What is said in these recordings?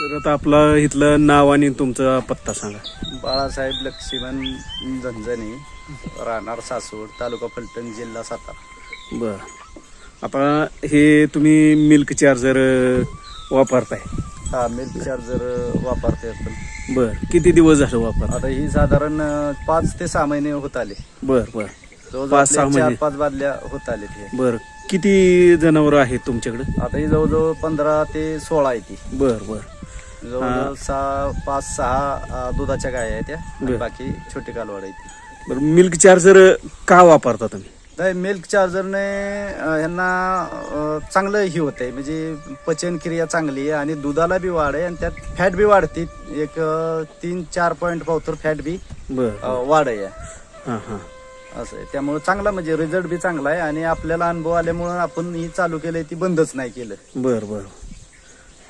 तर आता आपलं इथलं नाव आणि तुमचा पत्ता सांगा. बाळासाहेब लक्ष्मण झंझणी राहणार सासवड तालुका फलटण जिल्हा सातारा. बर. आता हे तुम्ही मिल्क चार्जर वापरताय. हा मिल्क चार्जर वापरते आपण. बर. किती दिवस झालं वापर आता ही साधारण अं, पाच ते सहा महिने होत आले. बर बर. जवळजवळ पाच, सहा चार महिने. पाच बादल्या होत आले ते. बर. किती जनावर आहेत तुमच्याकडे? आता ही जवळजवळ पंधरा ते सोळा आहे ती बर बर. जवळजवळ सहा पाच सहा अं, दुधाच्या गाय आहेत आणि. बाकी छोटी कालवाड आहे ती बर मिल्क चार्जर का वापरता तुम्ही? नाही मिल्क चार्जरने अं, ह्यांना अं, चांगलं ही होतंय. म्हणजे पचनक्रिया चांगली आहे आणि दुधाला बी वाढ आहे आणि त्यात फॅट बी वाढते. एक अं, तीन चार पॉईंट पावतर फॅट बी बर वाढ आहे हां हां. असं आहे. त्यामुळे चांगला म्हणजे रिझल्ट बी चांगला आहे आणि आपल्याला अनुभव आल्यामुळं आपण ही चालू केलंय ती बंदच नाही केलं. बर बर.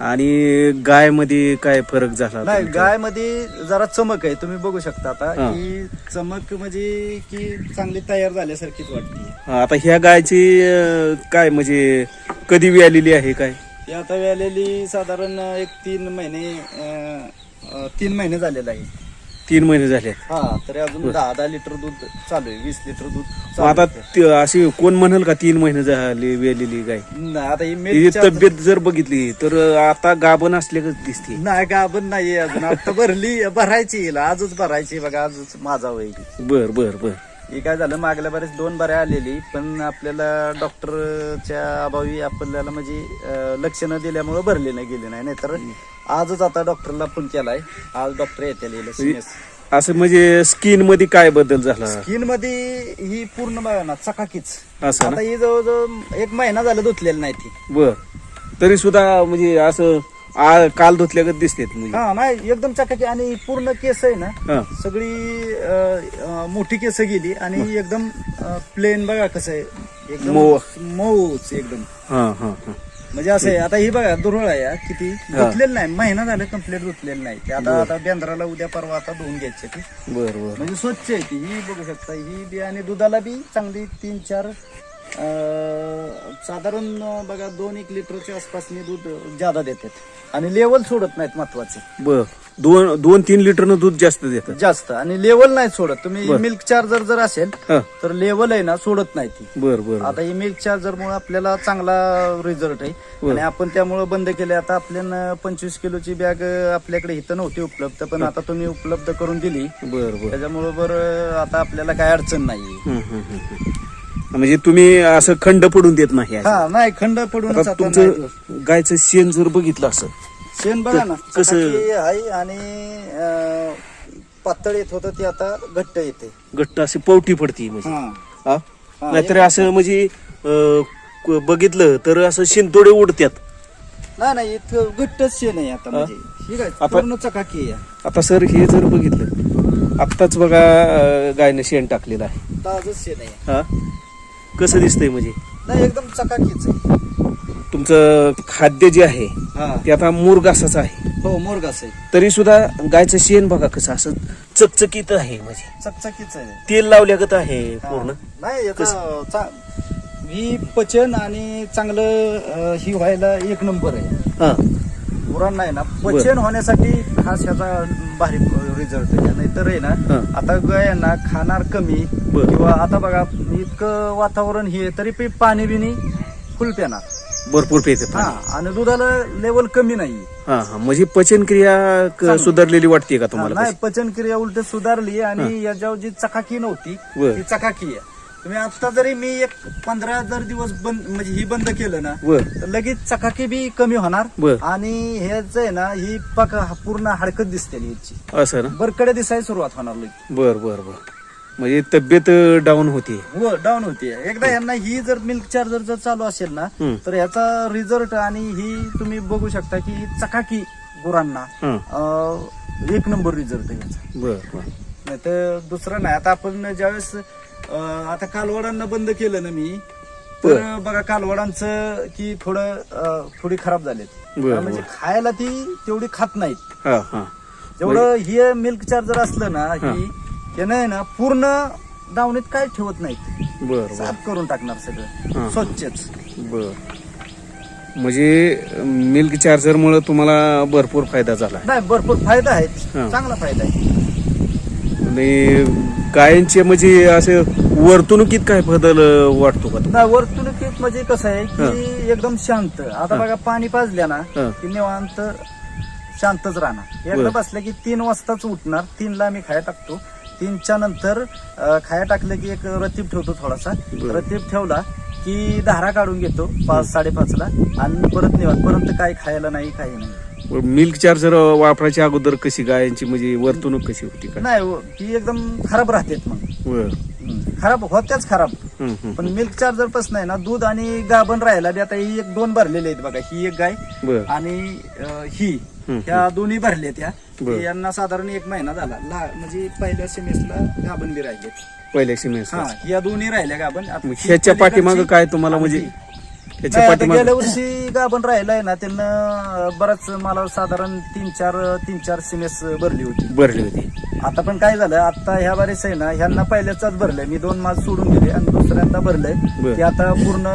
आणि गायमध्ये काय फरक झाला नाही तुमच्या? गायमध्ये जरा चमक आहे तुम्ही बघू शकता आता हा. की चमक म्हणजे की चांगली तयार झाल्यासारखीच वाटते हा, आता ह्या गायची अं, काय म्हणजे कधी व्यालेली आहे काय ती आता वेळेली साधारण एक तीन महिने अं, अं, तीन महिने झालेला आहे तीन महिने झाले. हा तरी अजून दहा दहा लिटर दूध चालू आहे वीस लिटर दूध मग चालू आता आहे. ते अशी कोण म्हणेल का तीन महिने झाले वेलेली गाय नाही, आता ही तिची तब्येत जर बघितली तर आता गाभण असल्यागत दिसते. नाही गाभण नाहीये अजून. आता भरली भरायची हिला आजच भरायची बघा आजच माझा होईल. बर बर बर. ही काय झालं मागल्या बरेच दोन बऱ्या आलेली पण आपल्याला डॉक्टरच्या अभावी आपल्याला म्हणजे लक्ष न दिल्यामुळे भरले नाही गेले नाही. नाहीतर आजच आता डॉक्टरला फोन केलाय. आज डॉक्टर येते असं म्हणजे स्किनमध्ये काय बदल झाला? स्किनमध्ये ही पूर्ण बघा ना चकाकीच. असं आता ही जवळजवळ एक महिना झाला धुतलेली नाही ती. बर. तरी सुद्धा म्हणजे असं आ- काल धुतल्यागत दिसते म्हणजे हा नाही एकदम चकाकी आणि पूर्ण केस आहे ना सगळी अं, अं, मोठी केस गेली आणि एकदम प्लेन बघा कसं आहे. एकदम मऊ. मऊच एकदम. हा हा हा. म्हणजे असं आहे आता ही बघा दुर्वळ आहे हा, किती. धुतलेलं नाही. महिना झालं कंप्लीट धुतलेलं नाही. ते आता आता बेंद्राला उद्या परवा आता धुवून घ्यायची ती. बर बर. म्हणजे स्वच्छ आहे ती ही बघू शकता. ही बी आणि दुधाला बी चांगली तीन चार साधारण बघा दोन एक लिटरच्या आसपासनी दूध ज्यादा देतात. आणि लेवल सोडत नाहीत महत्त्वाचे. बर. दोन दोन तीन लिटरनं दूध जास्त देतात. जास्त. आणि लेवल नाही सोडत. तुम्ही बर. मिल्क चार्जर जर असेल हा. तर लेवल आहे ना सोडत नाही ती. बर बर आता ही मिल्क चार्जर मुळे आपल्याला चांगला रिझल्ट आहे. आणि आपण त्यामुळे बंद केले. आता आपल्याला पंचवीस किलोची बॅग आपल्याकडे इथं नव्हती उपलब्ध पण आता तुम्ही उपलब्ध करून दिली. बर बर. त्याच्यामुळे बरं आता आपल्याला काय अडचण नाही हम्म, हम्म, हम्म. म्हणजे तुम्ही असं खंड पडून देत नाही असं. हा नाही खंड नाही. तुमचं गायचं शेण जर बघितलं असं शेण बघा ना कसं- चकाकी आहे आणि अं, पातळ येत होतं ते आता घट्ट येते. घट्ट अशी पवटी पडती म्हणजे. हा. हा? हा, नाहीतर असं म्हणजे अं, क- बघितलं तर असं शिंतोडे उडत्यात. नाही नाही इतकं घट्टच शेण आहे आता म्हणजे. ठीक आहे आता- पूर्ण चकाकी आहे. आता सर हे जर बघितलं आत्ताच बघा अं, गायनं शेण टाकलेलं आहे. ताजच शेण आहे हा? कसं दिसतंय म्हणजे? नाही एकदम चकाकीच आहे. तुमचं खाद्य जे आहे हा. ते आता मुरगासाच आहे. हो मोरगास आहे. तरी सुद्धा गायचं शेण बघा कसं असं चकचकीत आहे म्हणजे. चकचकीच आहे. तेल लावल्यागत आहे पूर्ण. नाही याचा चा- ही पचन आणि चांगलं अं, ही व्हायला एक नंबर आहे. हा. गुरांना आहे ना पचन होण्यासाठी खास ह्याचा भारी रिझल्ट आहे नाहीतर आहे हा. ना आता गायांना खाणार कमी बर. किंवा आता बघा इतकं वातावरण हे आहे, तरी पी पाणी बिनी फुल पिणार भरपूर पेते हा आणि दुधाला लेवल कमी नाही हा हा म्हणजे पचन क्रिया क- चांगली. सुधारलेली वाटते का तुम्हाला नाही? पचनक्रिया उलट सुधारली आणि याच्यावर जी चकाकी नव्हती बर. ती चकाकी आहे तुम्ही आता जरी मी एक पंधरा जर दिवस बंद म्हणजे ही बंद केलं ना बर. तर लगेच चकाकी बी कमी होणार. बर. आणि ह्याच आहे ना ही पक पूर्ण हडकत दिसते याची असं ना? बरकडे दिसायला सुरुवात होणार बर बर बर. म्हणजे तब्येत डाऊन होते हो डाऊन होते एकदा यांना ही जर मिल्क चार्जर जर चालू असेल ना हम्म. तर ह्याचा रिझल्ट आणि ही तुम्ही बघू शकता की ही चकाकी गुरांना हा. अं, एक नंबर रिझल्ट आहे याचा. बर बर. नाही तर दुसरं नाही. आता आपण ज्यावेळेस अं, आता कालवडांना बंद केलं ना मी. तर बघा कालवडांचं की थोडं अं, थोडी खराब झालेत. बरं, म्हणजे खायला ती तेवढी खात नाहीत. हा हा. जेवढं हे मिल्क चार्जर असलं ना ही. त्यानं आहे ना पूर्ण दावणीत काय ठेवत नाहीत. बर बर. साफ करून टाकणार हा. सगळं स्वच्छच. बर. म्हणजे मिल्क चार्जर मुळे तुम्हाला भरपूर फायदा झाला. नाही भरपूर फायदा आहे. हा. चांगला फायदा आहे. आणि गायांचे म्हणजे असे वर्तणुकीत काय बदल वाटतो का तुम्हाला? नाही वर्तणुकीत म्हणजे कसं आहे की एकदम शांत आता बघा पाणी पाजल्या ना हा. की निवांत शांतच राहणार एकदा बरं. बसलं की तीन वाजताच उठणार तीनला आम्ही खाया टाकतो तीनच्या नंतर अं, खाया टाकलं की एक रतीब ठेवतो थोडासा बरं. रतीब ठेवला की धारा काढून घेतो पाच साडेपाचला. आणि परत निवांत. परत काय खायला नाही काही नाही. मिल्क चार्जर वापरायच्या अगोदर कशी गायांची म्हणजे वर्तणूक कशी होती का? नाही हो, ती एकदम खराब राहतेत मग. खराब होत्याच खराब. हम्म, हम्म. पण मिल्क चार्जरपासून आहे ना दूध आणि गाभण राहायला बी आता ही एक दोन भरलेले आहेत बघा ही एक गाय बर. आणि अं, ही. हम्म. ह्या दोन्ही भरल्या त्या बरं. यांना साधारण एक महिना झाला. ला- म्हणजे पहिल्या सेमेसला गाभण बी राहिले पहिल्या सिमेंट हा या दोन्ही राहिल्या आता ही ह्याच्या पाठीमाग काय तुम्हाला म्हणजे ह्याच्या नाही, आता पाठीमाग गेल्या वर्षी गाभण राहिलाय ना त्यांना बराच मला साधारण तीन चार तीन चार सिमेस भरली होती. भरली होती. आता पण काय झालं आता ह्या बारीस आहे ना ह्यांना पहिल्याचाच भरलंय. मी दोन मास सोडून दिले आणि दुसऱ्यांदा भरलंय. बरं. ते आता पूर्ण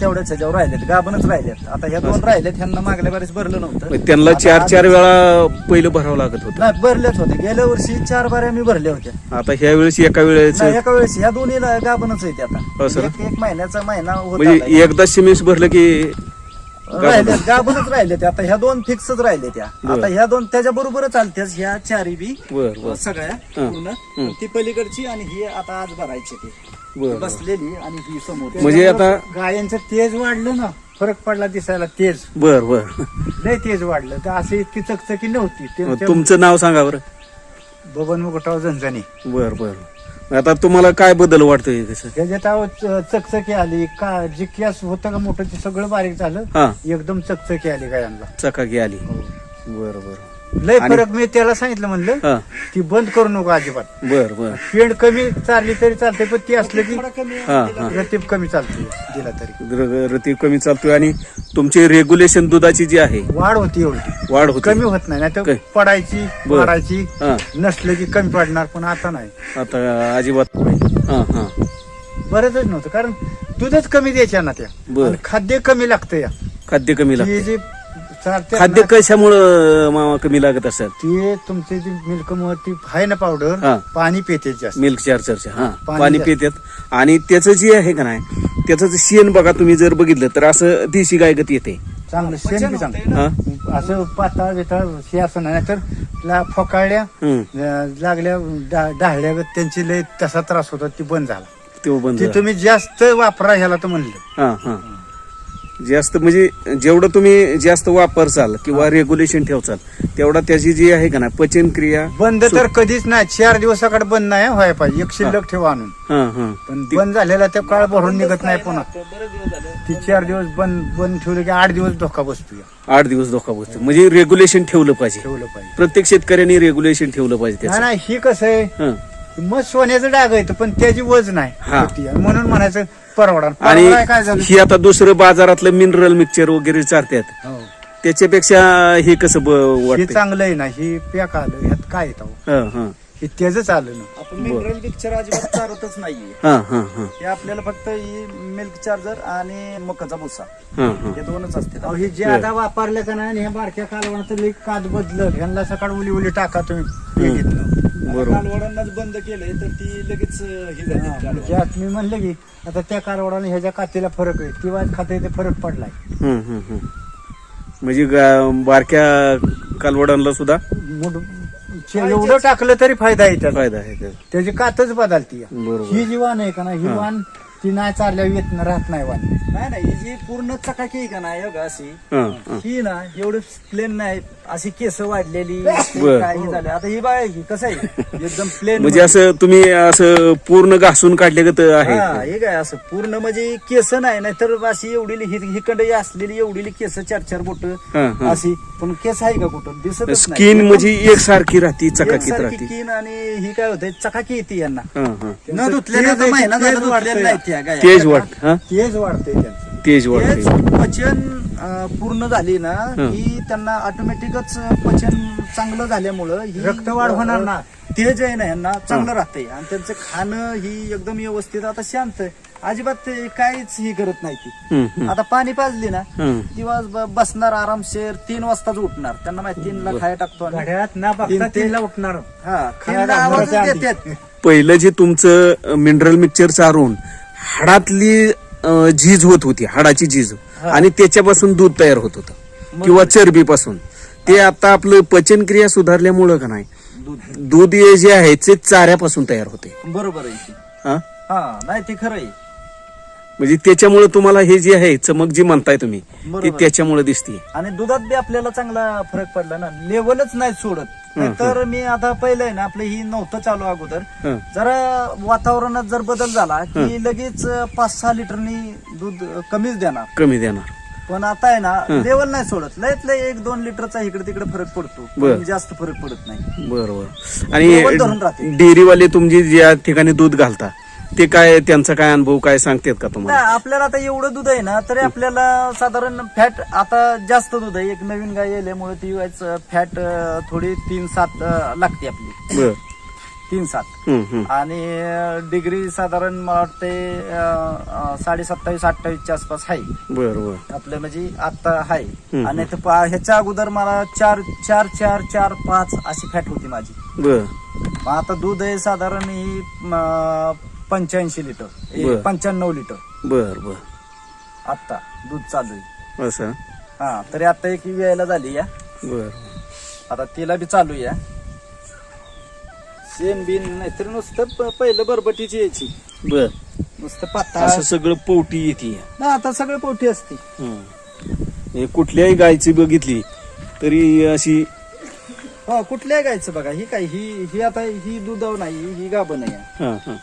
तेवढ्याच ह्याच्यावर राहिलेत गाभणच राहिलेत. आता ह्या दोन राहिलेत ह्यांना मागल्या बारीस भरलं नव्हतं. मग त्यांना आता चार चार वेळा पहिलं भरावं लागत होतं. नाही भरलेच होते. गेल्या वर्षी चार बाऱ्या मी भरल्या होत्या. आता ह्या वेळेस एका वेळेस नाही एका वेळेस. ह्या दोन्ही गाभणच आहेत आता. सर. एक एक महिन्याचा महिना होत म्हणजे. एकदा सिमेंट भरलं की राहिल्यात गाभणच राहिले त्या. आता ह्या दोन फिक्सच राहिले त्या. आता ह्या दोन त्याच्या बरोबरच चालत्याच ह्या चारी बी बर बर. सगळ्या. पूर्ण. ती पलीकडची आणि ही आता आज भरायची ती. बर बसलेली आणि ही समोर. म्हणजे आता गायांचं तेज वाढलं ना फरक पडला दिसायला तेज. बर बर. लय तेज वाढलं. तर असं इतकी चकचकी नव्हती. तुमचं नाव सांगा बरं. बबन मुकुटराव झणझणी. बर बर. मग आता तुम्हाला काय बदल वाटतोय कसं त्याच्यात अहो च- चकचकी आली का जे केस होतं का मोठं ते सगळं बारीक झालं हा. एकदम चकचकी आली गायांना चकाकी आली. बर बर. लय आणि- फरक मी त्याला सांगितलं म्हणलं हा. ती बंद करू नको अजिबात. बर बर. पेंड कमी चालली तरी चालते पण ती असलं की हा हा. रतीब कमी चालते दिला तरी. र- रती कमी चालतोय आणि तुमची रेग्युलेशन दुधाची जी आहे वाढ होती एवढी. वाढ होती. कमी होत नाही तर काय? पडायची बरं. वाढायची हा. नसलं की कमी पडणार पण आता नाही. आता अजिबात हा हा. बरंच नव्हतं कारण दूधच कमी द्यायच्या ना त्या. बरं. आणि खाद्य कमी लागतं या. खाद्य कमी लागतं. जे चालते खाद्य कशामुळं मामा कमी लागत असेल? ते तुमचे जी मिल्क ती आहे ना पावडर. पाणी पेते जास्त. मिल्क चार्जरच्या हा. पाणी पाणी. पितात. आणि त्याचं जे आहे का नाही त्याचं जे शेण बघा तुम्ही जर बघितलं तर असं देशी गायगत येते. चांगलं. शेण बी चांगलं. हा. असं पाताळ बिताळ हे असं नाही तर ला- फोकाळल्या हम्म. अं, लागल्या डा- डाहळ्या त्यांची लय तसा त्रास होता ती बंद झाला. तो बंद ती झाला. तुम्ही जास्त वापरा ह्याला तर म्हणलं. हा हा. जास्त म्हणजे जेवढं तुम्ही जास्त वापरचाल किंवा रेग्युलेशन ठेवचाल तेवढा त्याची जी आहे का ना पचन क्रिया बंद तर कधीच नाही. चार दिवसाकडे बंद नाही व्हायला पाहिजे. एक शिल्लक ठेवा आणून. हा हा. पण बंद झालेला ते काळ भरून निघत नाही पुन्हा. बरेच दिवस झाले. ती चार दिवस बंद बंद ठेवलं की आठ दिवस धोका बसतो या. आठ दिवस धोका बसतो म्हणजे रेग्युलेशन ठेवलं पाहिजे. ठेवलं पाहिजे. प्रत्येक शेतकऱ्यांनी रेग्युलेशन ठेवलं पाहिजे नाही त्याचं. नाही ही कसं आहे? हा. मग सोन्याचं डाग येतं पण त्याची वज नाही. हा. होती. म्हणून म्हणायचं परवडा आणि परवडा काय झालं? ही आता दुसरं बाजारातलं मिनरल मिक्सचर वगैरे चालतात हो. त्याच्यापेक्षा हे कसं ब- हे वाटतं चांगलं आहे ना ही पॅक आलं ह्यात काय येतं हा? हा हे. त्याच आलं ना. आपण मिनरल पिक्चर अजिबात चालतच नाहीये. हा हा हा. हे आपल्याला फक्त ही मिल्क चार्जर आणि मकाचा भुसा. हा हा. हे दोनच असते अहो, हे जे आता वापरलं का नाही आणि हे बारक्या कालवणाचं लई कात बदलत ह्यांना सकाळ उली उली टाका तुम्ही. हे कालवडांनाच बंद केलंय तर ती लगेच ही झाली कालवड. ज्यात मी म्हणलं की आता त्या कालवडाने ह्याच्या कातीला फरक आहे किंवा खाते ते फरक पडलाय हम्म, हम्म, हम्म. म्हणजे गा- बारक्या कालवडांना सुद्धा मोठ- चे- एवढं टाकलं तरी फायदा आहे त्याचा फायदा आहे त्याचा. त्याची कातच बदलती. बरोबर. ही जी वाण आहे का ना ही. वाण ती नाही चालल्या येत न राहत नाही वाण नाही नाही ही जी पूर्ण चकाकी आहे का नाही बघा अशी हा, हा. ही ना एवढं प्लेन नाही अशी केस वाढलेली बर. काही झालं. आता ही बाय की कसं आहे? एकदम प्लेन म्हणजे असं तुम्ही असं पूर्ण घासून काढले हा आहे? हे काय असं पूर्ण म्हणजे केस नाही नाहीतर अशी एवढी हिकंड असलेली एवढी केस चार चार बोट हा, हा. अशी. पण केस आहे का कुठं? दिसत स्किन म्हणजे एकसारखी राहती चकाकीत राहते. स्किन आणि ही काय होते चकाकी येते यांना. हा, हा. न महिना झाला तेज धुतलेल्या वाढतंय. नाहीत ह्या गाया. तेज वाट हा? तेज वाढते त्यांचं. तेज वाटते पचन अं, पूर्ण झाली ना की त्यांना ऑटोमॅटिकच पचन चांगलं झाल्यामुळं ही रक्तवाढ होणार ना. तेज आहे ना यांना चांगलं राहतंय आणि त्यांचं खाणं ही एकदम व्यवस्थित आता शांत आहे अजिबात ते काहीच ही करत नाही ती हम्म, हम्म. आता पाणी पाजली ना हम्म. दिवस ब- बसणार आरामशीर तीन वाजताच उठणार त्यांना माहिती तीनला खाया टाकतो आम्ही. घड्याळात न बघता तीन ते- तीनला उठणार हा तीनला आधी. देतात पहिलं जे तुमचं मिनरल मिक्सचर चारून हाडातली अं, झीज होत होती हाडाची झीज. आणि त्याच्यापासून दूध तयार होत होतं. किंवा चरबीपासून. ते आता आपलं पचनक्रिया सुधारल्यामुळं का नाही दूध. दूध हे जे आहे ते चाऱ्यापासून तयार होते. बरोबर आहे की. हा? हा नाही ते खरं आहे. म्हणजे त्याच्यामुळे तुम्हाला हे जे आहे चमक जी म्हणताय तुम्ही ते बरोबर. त्याच्यामुळे दिसते. आणि दुधात बी आपल्याला चांगला फरक पडला ना. लेवलच नाही सोडत. तर मी आता पहिलं आहे ना आपलं ही नव्हतं चालू अगोदर. हं. जरा वातावरणात जर बदल झाला की लगेच पाच सहा लिटरनी दूध कमीच देणार. कमी देणार. पण आता आहे ना लेवल नाही सोडत. लयत लय एक दोन लिटरचा इकडे तिकडे फरक पडतो. बर. पण जास्त फरक पडत नाही. बरोबर. लेवल धरून राहते. आणि डेअरीवाले तुमची ज्या ठिकाणी दूध घालता ते काय त्यांचा काय अनुभव काय सांगतात का तुम्हाला? नाही, आपल्याला आता एवढं दूध आहे ना तरी आपल्याला साधारण फॅट आता जास्त दूध आहे. एक नवीन गाय येल्यामुळे ती फॅट थोडी तीन सात अं, लागते आपली. बर. तीन सात. हम्म, हम्म. आणि डिग्री साधारण मला वाटते साडे सत्तावीस अठ्ठावीसच्या आसपास आहे. बर बर. आपलं म्हणजे आता आहे. आणि ते पा- ह्याच्या अगोदर मला चार चार चार चार पाच अशी फॅट होती माझी. बर. मग आता दूध आहे साधारण ही पंच्याऐंशी लिटर. बर. पंच्याण्णव लिटर. बर बर. आता दूध चालू आहे. असं? हा तरी आता एक वेळेला झाली या. बर. आता तिला बी चालू या. शेण बिन नाहीतर नुसतं प- पहिलं बरबटीची यायची. बर. नुसतं पाता असं सगळं पोवटी येते ना आता सगळे पोटी असते. हे. कुठल्याही गायची बघितली तरी अशी हो कुठल्या गायचं बघा. ही काय ही ही आता ही दुधाव नाही ही गाभण आहे. हा, हा.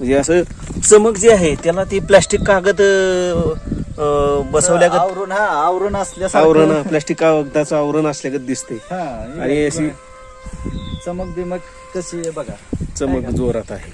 म्हणजे असं चमक जे आहे त्याला ते प्लास्टिक कागद बसवल्या आवरण हा आवरण आवरण असल्यासारखं प्लास्टिक कागदाचं आवरण असल्यागत दिसते. आणि अशी चमक बिमक कशी आहे बघा. चमक जोरात आहे.